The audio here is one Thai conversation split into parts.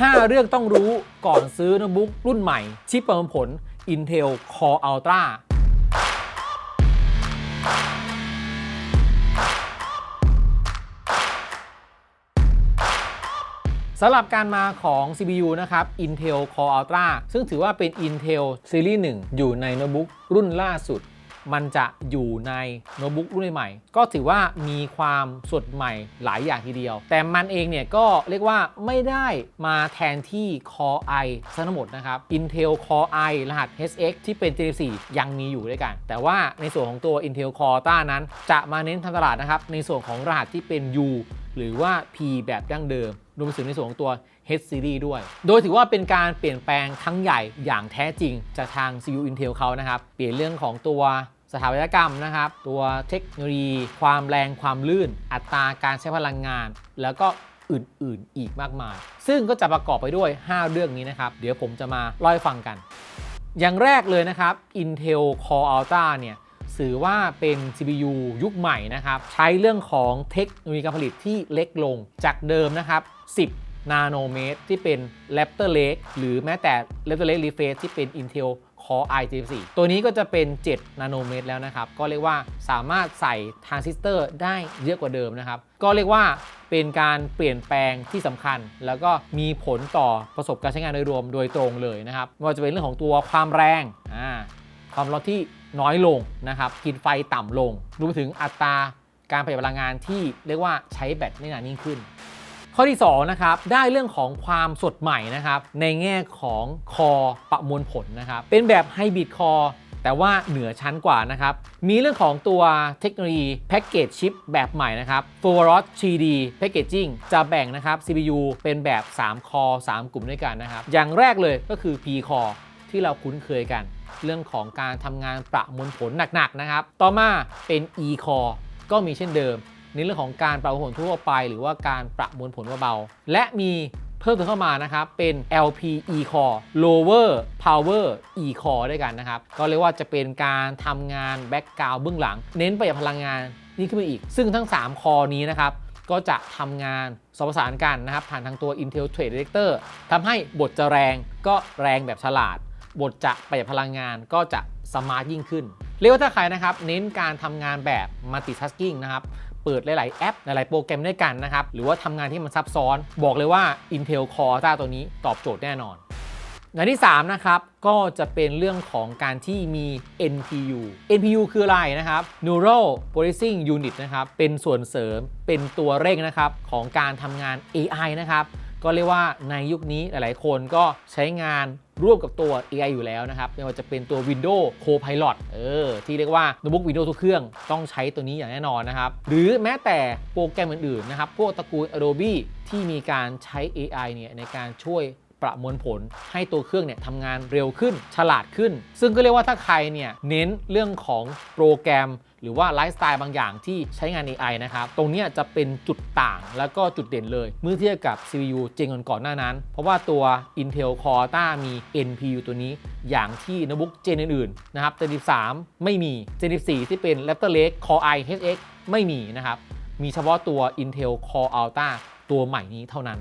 5 เรื่องต้องรู้ก่อนซื้อโน้ตบุ๊กรุ่นใหม่ ชิปประมวลผล Intel Core Ultra สำหรับการมาของ CPU นะครับ Intel Core Ultra ซึ่งถือว่าเป็น Intel Series 1 อยู่ในโน้ตบุ๊กรุ่นล่าสุด มันจะอยู่ในโน้ตบุ๊กรุ่นใหม่ ก็ถือว่ามีความสดใหม่หลายอย่างทีเดียว แต่มันเองเนี่ยก็เรียกว่าไม่ได้มาแทนที่ Core i ซะทั้งหมดนะครับ Intel Core i รหัส HX ที่เป็น Gen 4ยังมีอยู่ด้วยกัน แต่ว่าในส่วนของตัว Intel Core Ultra นั้น จะมาเน้นทำตลาดนะครับ ในส่วนของรหัสที่เป็น U หรือว่า P แบบดั้งเดิมรวมไปถึงในส่วนของตัว H series ด้วย โดยถือว่าเป็นการเปลี่ยนแปลงครั้งใหญ่อย่างแท้จริง จากทาง CU Intel เขานะครับ เปลี่ยนเรื่องของตัวสถาปัตยกรรมนะครับ ตัวเทคโนโลยี ความแรงความลื่น อัตราการใช้พลังงาน แล้วก็อื่นๆ อีกมากมาย ซึ่งก็จะประกอบไปด้วย 5 เรื่องนี้นะครับ เดี๋ยวผมจะมาเล่าให้ฟังกัน อย่างแรกเลยนะครับ Intel Core Ultra เนี่ยถือว่าเป็น CPU ยุคใหม่นะครับ ใช้เรื่องของเทคโนโลยีการผลิตที่เล็กลงจากเดิมนะครับ 10 นาโนเมตรที่เป็น Raptor Lake หรือแม้แต่ Raptor Lake Refresh ที่เป็น Intel Core i 4ตัวนี้ก็จะเป็น 7 นาโนเมตรแล้วนะครับ ก็เรียกว่าสามารถใส่ทรานซิสเตอร์ได้เยอะกว่าเดิมนะครับ ก็เรียกว่าเป็นการเปลี่ยนแปลงที่สำคัญ แล้วก็มีผลต่อประสบการณ์ใช้งานโดยรวมโดยตรงเลยนะครับไม่ว่าจะเป็นเรื่องของตัวความแรงอ่าความร้อนที่น้อยลงนะครับกินไฟต่ำลงรวมไปถึงอัตราการประหยัดพลังงานที่เรียกว่าใช้แบตได้นานยิ่งขึ้น ข้อที่2นะครับได้เรื่องของความสดใหม่นะครับในแง่ของคอประมวลผลนะครับเป็นแบบไฮบริดคอแต่ว่าเหนือชั้นกว่านะครับ มีเรื่องของตัวเทคโนโลยีแพ็กเกจชิปแบบใหม่นะครับ f o r o s 3D Packaging จะแบ่งนะครับ CPU เป็นแบบ 3 คอ 3 กลุ่มด้วยกันนะครับ อย่างแรกเลยก็คือ P Core ที่เราคุ้นเคยกัน เรื่องของการทำงานประมวลผลหนักๆนะครับ ต่อมาเป็น E Core ก็มีเช่นเดิม ในเรื่องของการประมวลผลทั่วไป หรือว่าการประมวลผลเบาๆและมีเพิ่มเติมเข้ามานะครับ เป็น LPE Core Lower Power E Core ด้วยกันนะครับ ก็เรียกว่าจะเป็นการทำงานแบ็กกราวด์เบื้องหลัง เน้นประหยัดพลังงานนี่ขึ้นไปอีก ซึ่งทั้ง 3 คอนี้นะครับก็จะทำงานสมประสานกันนะครับ ผ่านทางตัว Intel Trade Director ทำให้บทจะแรงก็แรงแบบฉลาด บทจะประหยัดพลังงานก็จะสมาร์ทยิ่งขึ้น เรียกว่าถ้าใครนะครับ เน้นการทำงานแบบ multitasking นะครับ เปิดหลาย ๆ แอป หลาย ๆ โปรแกรมด้วยกันนะครับ หรือว่าทำงานที่มันซับซ้อน บอกเลยว่า Intel Core ตัวนี้ตอบโจทย์แน่นอนอย่างที่ 3 นะครับ ก็จะเป็นเรื่องของการที่มี NPU NPU คืออะไรนะครับ Neural Processing Unit นะครับ เป็นส่วนเสริมเป็นตัวเร่งนะครับ ของการทำงาน AI นะครับ ก็เรียกว่าในยุคนี้หลายๆ คนก็ใช้งานร่วมกับตัว AI อยู่แล้วนะครับไม่ว่าจะเป็นตัว Windows Copilot เออ ที่เรียกว่าโน้ตบุ๊ก Windows ทุกเครื่องต้องใช้ตัวนี้อย่างแน่นอนนะครับ หรือแม้แต่โปรแกรมอื่น ๆ นะครับ พวกตระกูล Adobe ที่มีการใช้ AI เนี่ยในการช่วย ประมวลผลให้ตัวเครื่องเนี่ยทำงานเร็วขึ้นฉลาดขึ้น ซึ่งก็เรียกว่าถ้าใครเนี่ยเน้นเรื่องของโปรแกรมหรือว่าไลฟ์สไตล์บางอย่างที่ใช้งาน AI นะครับ ตรงนี้จะเป็นจุดต่างแล้วก็จุดเด่นเลย เมื่อเทียบกับ CPU เจนก่อนหน้านั้น เพราะว่าตัว Intel Core Ultra มี NPU ตัวนี้อย่างที่โน้ตบุ๊กเจนอื่นๆ นะครับ Gen 13 ไม่มี Gen 14 ที่เป็น Raptor Lake Core i HX ไม่มีนะครับ มีเฉพาะตัว Intel Core Ultra ตัวใหม่นี้เท่านั้น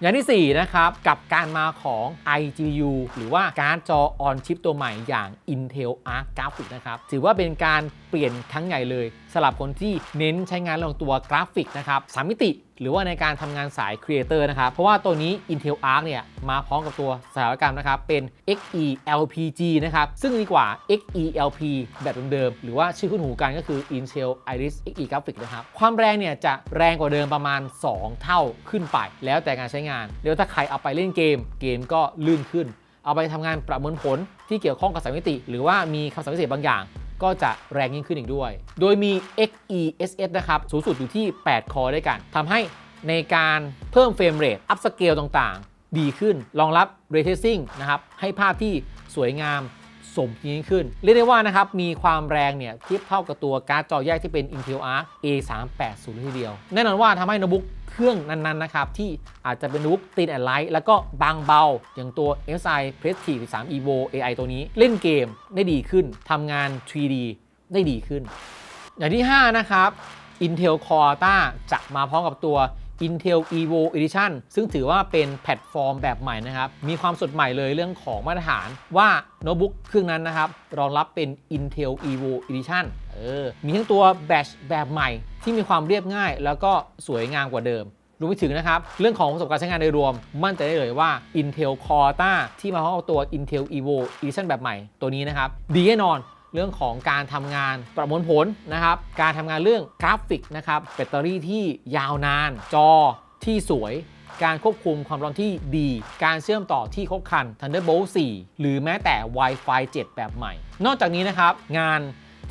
อย่างที่ 4 นะครับ กับการมาของ iGPU หรือว่าการ์ดจอออนชิปตัวใหม่อย่าง Intel Arc Graphics นะครับ ถือว่าเป็นการเปลี่ยนครั้งใหญ่เลยสำหรับคนที่เน้นใช้งานเรื่องตัวกราฟิกนะครับสามมิติหรือว่าในการทำงานสายครีเอเตอร์นะครับ เพราะว่าตัวนี้ Intel Arc เนี่ยมาพร้อมกับตัวสถาปัตยกรรมนะครับ เป็น Xe LPG นะครับ ซึ่งดีกว่า Xe LP แบบเดิมๆ หรือว่าชื่อคุ้นหูกันก็คือ Intel Iris Xe Graphics นะครับ ความแรงเนี่ยจะแรงกว่าเดิมประมาณ 2 เท่าขึ้นไป แล้วแต่การใช้งาน เดี๋ยวถ้าใครเอาไปเล่นเกม เกมก็ลื่นขึ้น เอาไปทำงานประมวลผลที่เกี่ยวข้องกับสามมิติ หรือว่ามีคำสั่งพิเศษบางอย่าง ก็จะแรงยิ่งขึ้นอีกด้วย โดยมี XeSS นะครับสูงสุดอยู่ที่ 8 คอด้วยกันทำให้ในการเพิ่มเฟรมเรทอัพสเกลต่างๆ ดีขึ้นรองรับ Ray Tracing นะครับให้ภาพที่สวยงาม สมจริงขึ้น เรียกได้ว่านะครับมีความแรงเนี่ยเทียบเท่ากับตัวการ์ดจอแยกที่เป็น Intel Arc A380 เลยทีเดียว แน่นอนว่าทำให้โน้ตบุ๊กเครื่องนั้นๆนะครับที่อาจจะเป็นโน้ตบุ๊กตีนแอนไลท์แล้วก็บางเบา อย่างตัว MSI Prestige 13 Evo AI ตัวนี้เล่นเกมได้ดีขึ้นทำงาน 3D ได้ดีขึ้น อย่างที่ 5 นะครับ Intel Core Ultra จะมาพร้อมกับตัว Intel Evo Edition ซึ่งถือว่าเป็นแพลตฟอร์มแบบใหม่นะครับ มีความสดใหม่เลยเรื่องของมาตรฐานว่าโน้ตบุ๊กเครื่องนั้นนะครับ รองรับเป็น Intel Evo Edition เออ มีทั้งตัวแบชแบบใหม่ที่มีความเรียบง่าย แล้วก็สวยงามกว่าเดิมรวมไปถึงนะครับ เรื่องของประสบการณ์ใช้งานโดยรวม มั่นใจได้เลยว่า Intel Core t a ที่มาพร้อมตัว Intel Evo Edition แบบใหม่ตัวนี้นะครับ ดีแน่นอน เรื่องของการทำงานประมวลผลนะครับ การทำงานเรื่องกราฟิกนะครับแบตเตอรี่ที่ยาวนาน จอที่สวย การควบคุมความร้อนที่ดี การเชื่อมต่อที่ครบครัน Thunderbolt 4 หรือแม้แต่ Wi-Fi 7 แบบใหม่ นอกจากนี้นะครับ งาน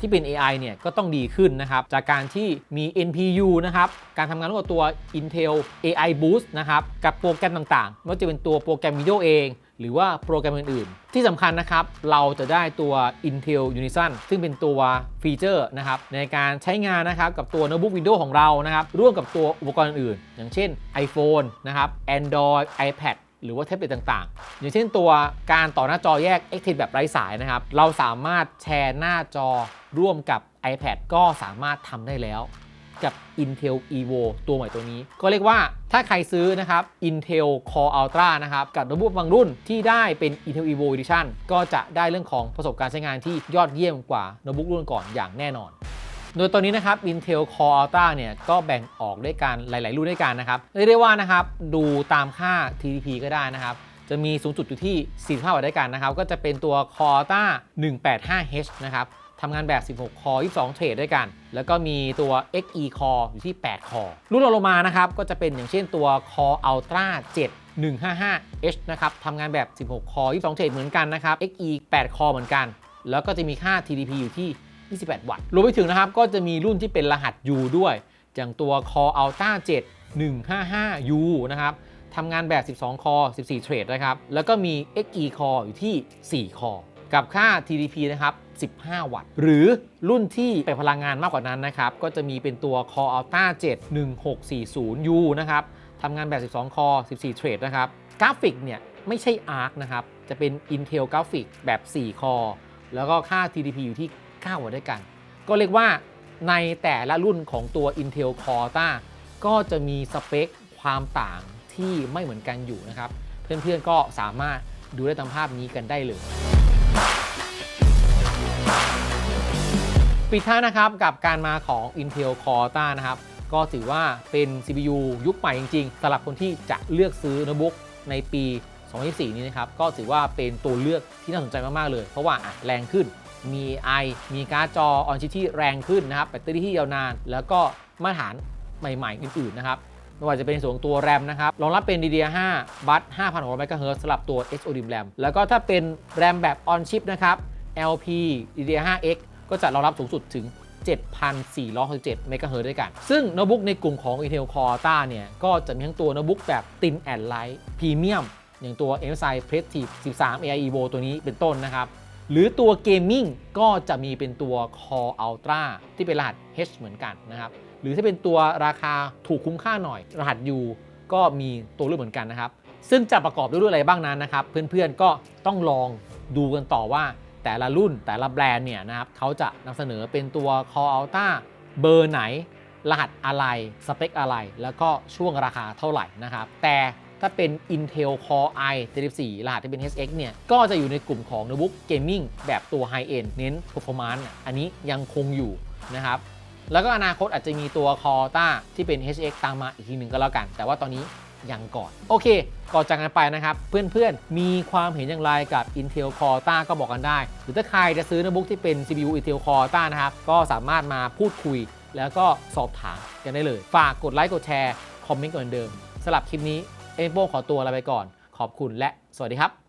ที่เป็น AI เนี่ยก็ต้องดีขึ้นนะครับ จากการที่มี NPU นะครับ การทำงานร่วมกับตัว Intel AI Boost นะครับ กับโปรแกรมต่างๆไม่ว่าจะเป็นตัวโปรแกรมวิดีโอเอง หรือว่าโปรแกรมอื่นๆ ที่สำคัญนะครับ เราจะได้ตัว Intel Unison ซึ่งเป็นตัวฟีเจอร์นะครับในการใช้งานนะครับกับตัวโน้ตบุ๊กวิดีโอของเรานะครับ ร่วมกับตัวอุปกรณ์อื่นๆอย่างเช่น iPhone นะครับ Android iPad หรือว่าแท็บเล็ตต่างๆ อย่างเช่นตัวการต่อหน้าจอแยก Active แบบไร้สายนะครับ เราสามารถแชร์หน้าจอร่วมกับ iPad ก็สามารถทำได้แล้ว กับ Intel Evo ตัวใหม่ตัวนี้ ก็เรียกว่าถ้าใครซื้อนะครับ Intel Core Ultra นะครับ กับโน้ตบุ๊กบางรุ่นที่ได้เป็น Intel Evo Edition ก็จะได้เรื่องของประสบการณ์ใช้งานที่ยอดเยี่ยมกว่าโน้ตบุ๊กรุ่นก่อนอย่างแน่นอนโดยตอนนี้นะครับ Intel Core Ultra เนี่ยก็แบ่งออกด้วยกันหลาย ๆ รุ่นด้วยกันนะครับเรียกได้ว่านะครับดูตามค่า TDP ก็ได้นะครับ จะมีสูงสุดอยู่ที่ 45วัตต์ด้วยกันนะครับ ก็จะเป็นตัว Core Ultra 185H นะครับ ทำงานแบบ 16 คอ 22 เทรดด้วยกัน แล้วก็มีตัว XE Core อยู่ที่ 8 คอ รุ่นลงมานะครับ ก็จะเป็นอย่างเช่นตัว Core Ultra 7 155H นะครับทำงานแบบ 16 คอ 22 เทรดเหมือนกันนะครับ XE 8 คอเหมือนกัน แล้วก็จะมีค่า TDP อยู่ที่ 28 วัตต์ รวมไปถึงนะครับ ก็จะมีรุ่นที่เป็นรหัส U ด้วย อย่างตัว Core Ultra 7 155U นะครับทำงานแบบ 12 คอ 14 เทรดนะครับ แล้วก็มี XE Core อยู่ที่ 4 คอ กับค่า TDP นะครับ 15 วัตต์ หรือรุ่นที่ไปพลังงานมากกว่านั้นนะครับ ก็จะมีเป็นตัว Core Ultra 7 1640U นะครับทำงานแบบ 12 คอ 14 เทรดนะครับ กราฟิกเนี่ยไม่ใช่ ARC นะครับ จะเป็น Intel Graphic แบบ 4 คอ แล้วก็ค่า TDP อยู่ที่ 9 วัตต์ด้วยกัน ก็เรียกว่าในแต่ละรุ่นของตัว Intel Core Ultra ก็จะมีสเปคความต่างที่ไม่เหมือนกันอยู่นะครับ เพื่อนๆก็สามารถดูได้ตามภาพนี้กันได้เลย ปิดท้ายนะครับกับการมาของ Intel Corta นะครับ ก็ถือว่าเป็น CPU ยุคใหม่จริงๆสำหรับคนที่จะเลือกซื้อโน้ตบุ๊กในปี 2024 นี้นะครับ ก็ถือว่าเป็นตัวเลือกที่น่าสนใจมากๆเลย เพราะว่าแรงขึ้นมี i มีการ์ดจอออนชิปที่แรงขึ้นนะครับแบตเตอรี่ที่ยาวนาน แล้วก็มาตรฐานใหม่ๆ อื่นๆนะครับไม่ว่าจะเป็นส่วนของตัว RAM นะครับรองรับเป็น DDR5 บัต5,600 MHz สำหรับตัว SODIMM RAM แล้วก็ถ้าเป็น RAM แบบ on chip นะครับ LP DDR5X ก็จะรองรับสูงสุดถึง 7,467 MHz ด้วยกัน ซึ่งโน้ตบุ๊กในกลุ่มของ Intel Core Ultra เนี่ย ก็จะมีทั้งตัวโน้ตบุ๊กแบบ Thin and Light Premium อย่างตัว MSI Prestige 13 AI Evo ตัวนี้เป็นต้นนะครับ หรือตัวเกมมิ่งก็จะมีเป็นตัว Core Ultra ที่เป็นรหัส H เหมือนกันนะครับ หรือถ้าเป็นตัวราคาถูกคุ้มค่าหน่อย รหัส U ก็มีตัวเลือกเหมือนกันนะครับ ซึ่งจะประกอบด้วยอะไรบ้างนั้นนะครับ เพื่อนๆก็ต้องลองดูกันต่อว่า แต่ละรุ่นแต่ละแบรนด์เนี่ยนะครับเขาจะนำเสนอเป็นตัว Core Ultra เบอร์ไหน รหัสอะไร สเปคอะไร แล้วก็ช่วงราคาเท่าไหร่นะครับ แต่ถ้าเป็น Intel Core i 74รหัสที่เป็น HX เนี่ย ก็จะอยู่ในกลุ่มของโน้ตบุ๊กเกมมิ่งแบบตัว High End เน้น Performance อันนี้ยังคงอยู่นะครับ แล้วก็อนาคตอาจจะมีตัว Core Ultra ที่เป็น HX ตามมาอีกทีหนึ่งก็แล้วกัน แต่ว่าตอนนี้ ยังก่อน โอเค ก่อนจากกันไปนะครับ เพื่อนๆ มีความเห็นอย่างไรกับ Intel Core Ultra ก็บอกกันได้ หรือถ้าใครจะซื้อโน้ตบุ๊กที่เป็น CPU Intel Core Ultra นะครับ ก็สามารถมาพูดคุย แล้วก็สอบถามกันได้เลย ฝากกดไลค์กดแชร์คอมเมนต์กันเหมือนเดิมสำหรับคลิปนี้เอ็นโปขอตัวลาไปก่อน ขอบคุณและสวัสดีครับ